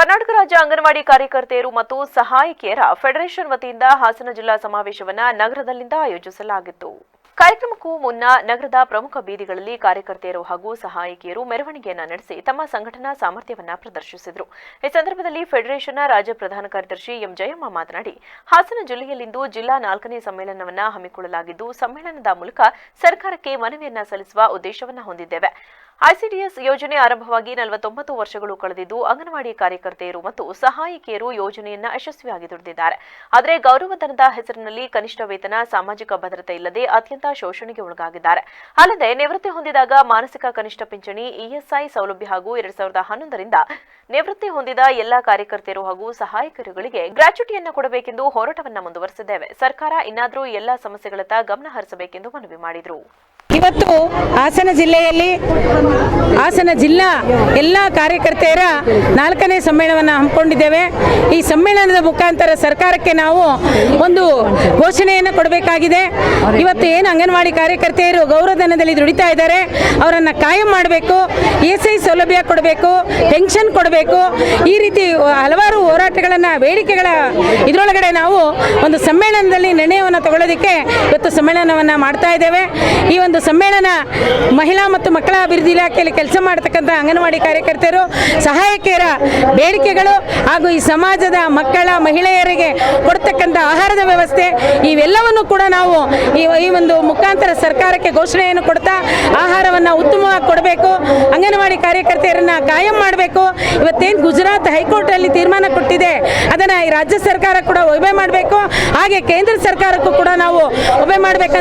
ಕರ್ನಾಟಕ ರಾಜ್ಯ ಅಂಗನವಾಡಿ ಕಾರ್ಯಕರ್ತೆಯರು ಮತ್ತು ಸಹಾಯಕಿಯರ ಫೆಡರೇಷನ್ ವತಿಯಿಂದ ಹಾಸನ ಜಿಲ್ಲಾ ಸಮಾವೇಶವನ್ನ ನಗರದಲ್ಲಿಂದ ಆಯೋಜಿಸಲಾಗಿತ್ತು. ಕಾರ್ಯಕ್ರಮಕ್ಕೂ ಮುನ್ನ ನಗರದ ಪ್ರಮುಖ ಬೀದಿಗಳಲ್ಲಿ ಕಾರ್ಯಕರ್ತೆಯರು ಹಾಗೂ ಸಹಾಯಕಿಯರು ಮೆರವಣಿಗೆಯನ್ನ ನಡೆಸಿ ತಮ್ಮ ಸಂಘಟನಾ ಸಾಮರ್ಥ್ಯವನ್ನ ಪ್ರದರ್ಶಿಸಿದರು. ಈ ಸಂದರ್ಭದಲ್ಲಿ ಫೆಡರೇಷನ್ನ ರಾಜ್ಯ ಪ್ರಧಾನ ಕಾರ್ಯದರ್ಶಿ ಎಂ ಜಯಮ್ಮ ಮಾತನಾಡಿ, ಹಾಸನ ಜಿಲ್ಲೆಯಲ್ಲಿಂದು ಜಿಲ್ಲಾ ನಾಲ್ಕನೇ ಸಮ್ಮೇಳನವನ್ನ ಹಮ್ಮಿಕೊಳ್ಳಲಾಗಿದ್ದು, ಸಮ್ಮೇಳನದ ಮೂಲಕ ಸರ್ಕಾರಕ್ಕೆ ಮನವಿಯನ್ನ ಸಲ್ಲಿಸುವ ಉದ್ದೇಶವನ್ನ ಹೊಂದಿದ್ದೇವೆ. ಐಸಿಡಿಎಸ್ ಯೋಜನೆ ಆರಂಭವಾಗಿ ನಲವತ್ತೊಂಬತ್ತು ವರ್ಷಗಳು ಕಳೆದಿದ್ದು, ಅಂಗನವಾಡಿ ಕಾರ್ಯಕರ್ತೆಯರು ಮತ್ತು ಸಹಾಯಕಿಯರು ಯೋಜನೆಯನ್ನ ಯಶಸ್ವಿಯಾಗಿ ದುಡಿದಿದ್ದಾರೆ. ಆದರೆ ಗೌರವಧನದ ಹೆಸರಿನಲ್ಲಿ ಕನಿಷ್ಠ ವೇತನ, ಸಾಮಾಜಿಕ ಭದ್ರತೆ ಇಲ್ಲದೆ ಅತ್ಯಂತ ಶೋಷಣೆಗೆ ಒಳಗಾಗಿದ್ದಾರೆ. ಅಲ್ಲದೆ ನಿವೃತ್ತಿ ಹೊಂದಿದಾಗ ಮಾನಸಿಕ ಕನಿಷ್ಠ ಪಿಂಚಣಿ ಇಎಸ್ಐ ಸೌಲಭ್ಯ ಹಾಗೂ ಎರಡ್ ಸಾವಿರದ ಹನ್ನೊಂದರಿಂದ ನಿವೃತ್ತಿ ಹೊಂದಿದ ಎಲ್ಲಾ ಕಾರ್ಯಕರ್ತೆಯರು ಹಾಗೂ ಸಹಾಯಕರುಗಳಿಗೆ ಗ್ರಾಚ್ಯುಟಿಯನ್ನು ಕೊಡಬೇಕೆಂದು ಹೋರಾಟವನ್ನ ಮುಂದುವರೆಸಿದ್ದೇವೆ. ಸರ್ಕಾರ ಇನ್ನಾದರೂ ಎಲ್ಲಾ ಸಮಸ್ಯೆಗಳತ್ತ ಗಮನ ಹರಿಸಬೇಕೆಂದು ಮನವಿ ಮಾಡಿದರು. ಇವತ್ತು ಹಾಸನ ಜಿಲ್ಲೆಯಲ್ಲಿ ಹಾಸನ ಜಿಲ್ಲಾ ಎಲ್ಲ ಕಾರ್ಯಕರ್ತೆಯರ ನಾಲ್ಕನೇ ಸಮ್ಮೇಳನವನ್ನು ಹಮ್ಮಿಕೊಂಡಿದ್ದೇವೆ. ಈ ಸಮ್ಮೇಳನದ ಮುಖಾಂತರ ಸರ್ಕಾರಕ್ಕೆ ನಾವು ಒಂದು ಘೋಷಣೆಯನ್ನು ಕೊಡಬೇಕಾಗಿದೆ. ಇವತ್ತು ಏನು ಅಂಗನವಾಡಿ ಕಾರ್ಯಕರ್ತೆಯರು ಗೌರವಧನದಲ್ಲಿ ದುಡಿತಾ ಇದ್ದಾರೆ. ಅವರನ್ನು ಕಾಯಂ ಮಾಡಬೇಕು ಎ ಐ ಸೌಲಭ್ಯ ಕೊಡಬೇಕು, ಪೆನ್ಷನ್ ಕೊಡಬೇಕು. ಈ ರೀತಿ ಹಲವಾರು ಹೋರಾಟಗಳನ್ನು, ಬೇಡಿಕೆಗಳ ಇದರೊಳಗಡೆ ನಾವು ಒಂದು ಸಮ್ಮೇಳನದಲ್ಲಿ ನಿರ್ಣಯವನ್ನು ತಗೊಳ್ಳೋದಕ್ಕೆ ಇವತ್ತು ಸಮ್ಮೇಳನವನ್ನು ಮಾಡ್ತಾ ಇದ್ದೇವೆ. ಈ ಒಂದು ಸಮ್ಮೇಳನ ಮಹಿಳಾ ಮತ್ತು ಮಕ್ಕಳ ಅಭಿವೃದ್ಧಿ ಇಲಾಖೆಯಲ್ಲಿ ಕೆಲಸ ಮಾಡತಕ್ಕಂಥ ಅಂಗನವಾಡಿ ಕಾರ್ಯಕರ್ತೆಯರು, ಸಹಾಯಕಿಯರ ಬೇಡಿಕೆಗಳು ಹಾಗೂ ಈ ಸಮಾಜದ ಮಕ್ಕಳ, ಮಹಿಳೆಯರಿಗೆ ಕೊಡ್ತಕ್ಕಂಥ ಆಹಾರದ ವ್ಯವಸ್ಥೆ, ಇವೆಲ್ಲವನ್ನು ಕೂಡ ನಾವು ಈ ಒಂದು ಮುಖಾಂತರ ಸರ್ಕಾರಕ್ಕೆ ಘೋಷಣೆಯನ್ನು ಕೊಡ್ತಾ ಆಹಾರವನ್ನು ಉತ್ತಮವಾಗಿ ಕೊಡಬೇಕು, ಅಂಗನವಾಡಿ ಕಾರ್ಯಕರ್ತೆಯರನ್ನು ಕಾಯಂ ಮಾಡಬೇಕು. ಇವತ್ತೇನು ಗುಜರಾತ್ ಹೈಕೋರ್ಟಲ್ಲಿ ತೀರ್ಮಾನ ಕೊಟ್ಟಿದೆ, ಅದನ್ನು ಈ ರಾಜ್ಯ ಸರ್ಕಾರ ಕೂಡ ಒಬ್ಬೆ ಮಾಡಬೇಕು, ಹಾಗೆ ಕೇಂದ್ರ ಸರ್ಕಾರಕ್ಕೂ ಕೂಡ ನಾವು ಒಬ್ಬೆ ಮಾಡಬೇಕಂತ